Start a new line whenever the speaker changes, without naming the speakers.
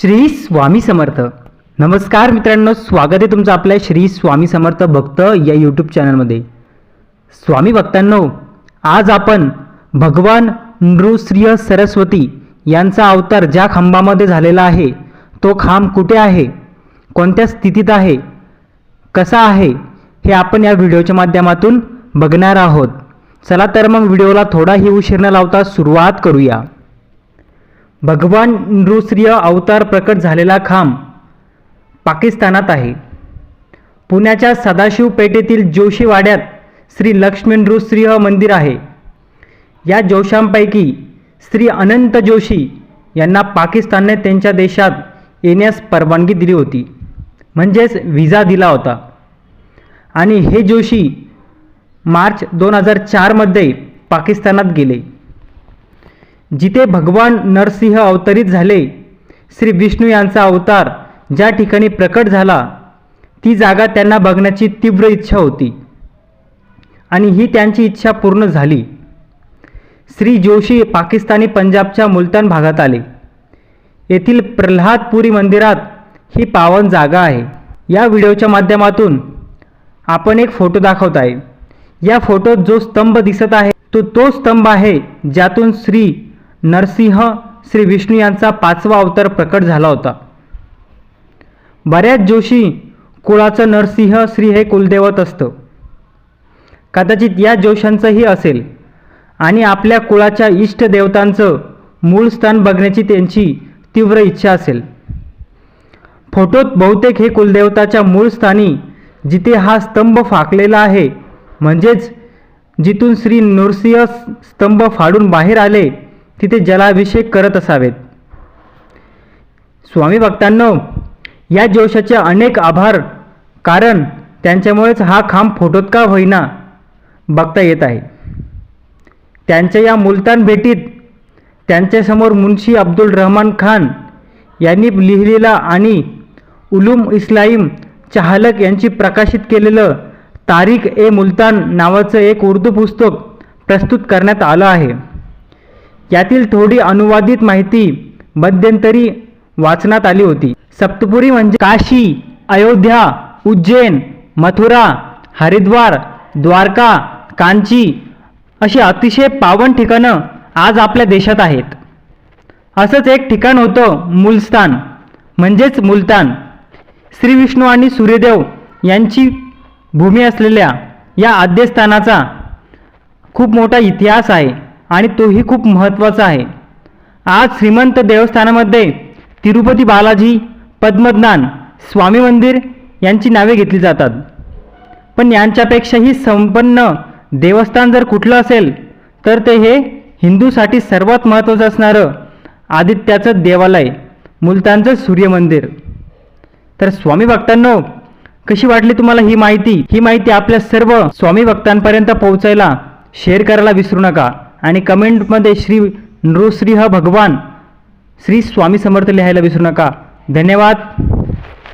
श्री स्वामी समर्थ. नमस्कार मित्रांनो स्वागत आहे तुमचं आपल्या श्री स्वामी समर्थ भक्त या यूट्यूब चॅनलमध्ये स्वामी भक्तांनो आज आपण भगवान नृश्रिय सरस्वती यांचा अवतार ज्या खांबामध्ये झालेला आहे तो खांब कुठे आहे कोणत्या स्थितीत आहे कसा आहे हे आपण या व्हिडिओच्या माध्यमातून बघणार आहोत. चला तर मग व्हिडिओला थोडाही उशीर न लावता सुरुवात करूया. भगवान नृसिंह अवतार प्रकट झालेला खांब पाकिस्तानात आहे. पुण्याच्या सदाशिव पेठेतील जोशीवाड्यात श्री लक्ष्मी नृसिंह मंदिर आहे. या जोशांपैकी श्री अनंत जोशी यांना पाकिस्तानने त्यांच्या देशात येण्यास परवानगी दिली होती. म्हणजेच व्हिसा दिला होता. आणि हे जोशी मार्च दोन हजार चारमध्ये पाकिस्तानात गेले. जिथे भगवान नरसिंह अवतरित झाले श्री विष्णू यांचा अवतार ज्या ठिकाणी प्रकट झाला ती जागा त्यांना बघण्याची तीव्र इच्छा होती. आणि ही त्यांची इच्छा पूर्ण झाली. श्री जोशी पाकिस्तानी पंजाबच्या मुलतान भागात आले. येथील प्रल्हादपुरी मंदिरात ही पावन जागा आहे. या व्हिडिओच्या माध्यमातून आपण एक फोटो दाखवत आहे. या फोटोत जो स्तंभ दिसत आहे तो तो स्तंभ आहे ज्यातून श्री नरसिंह श्री विष्णू यांचा पाचवा अवतार प्रकट झाला होता. बऱ्याच जोशी कुळाचं नरसिंह श्री हे कुलदैवत असतं. कदाचित या जोशांचंही असेल आणि आपल्या कुळाच्या इष्ट देवतांचं मूळ स्थान बघण्याची त्यांची तीव्र इच्छा असेल. फोटोत बहुतेक हे कुलदेवताच्या मूळ स्थानी जिथे हा स्तंभ फाकलेला आहे म्हणजेच जिथून श्री नृसिंह स्तंभ फाडून बाहेर आले तिथे जलाभिषेक करत असावेत. स्वामी भक्तांनो या जोशाचे अनेक आभार कारण त्यांच्यामुळेच हा खांब फोटोत का होईना बघता येत आहे. त्यांच्या या मुलतान भेटीत त्यांच्यासमोर मुन्शी अब्दुल रहमान खान यांनी लिहिलेला आणि उलूम इस्लाईम चाहलक यांची प्रकाशित केलेलं तारीख ए मुलतान नावाचं एक उर्दू पुस्तक प्रस्तुत करण्यात आलं आहे. यातील थोडी अनुवादित माहिती मध्यंतरी वाचण्यात आली होती. सप्तपुरी म्हणजे काशी अयोध्या उज्जैन मथुरा हरिद्वार द्वारका कांची अशी अतिशय पावन ठिकाणं आज आपल्या देशात आहेत. असंच एक ठिकाण होतं मूलस्थान म्हणजेच मुलतान. श्री विष्णू आणि सूर्यदेव यांची भूमी असलेल्या या आद्यस्थानाचा खूप मोठा इतिहास आहे. आणि तोही खूप महत्त्वाचा आहे. आज श्रीमंत देवस्थानामध्ये तिरुपती बालाजी पद्मज्ञान स्वामी मंदिर यांची नावे घेतली जातात. पण यांच्यापेक्षाही संपन्न देवस्थान जर कुठलं असेल तर ते हे हिंदूसाठी सर्वात महत्त्वाचं असणारं आदित्याचं देवालय मुलतानचं सूर्यमंदिर. तर स्वामी भक्तांनो कशी वाटली तुम्हाला ही माहिती? ही माहिती आपल्या सर्व स्वामी भक्तांपर्यंत पोहोचायला शेअर करायला विसरू नका. आणि कमेंटमध्ये श्री नृश्रीह भगवान श्री स्वामी समर्थ लिहायला विसरू नका. धन्यवाद.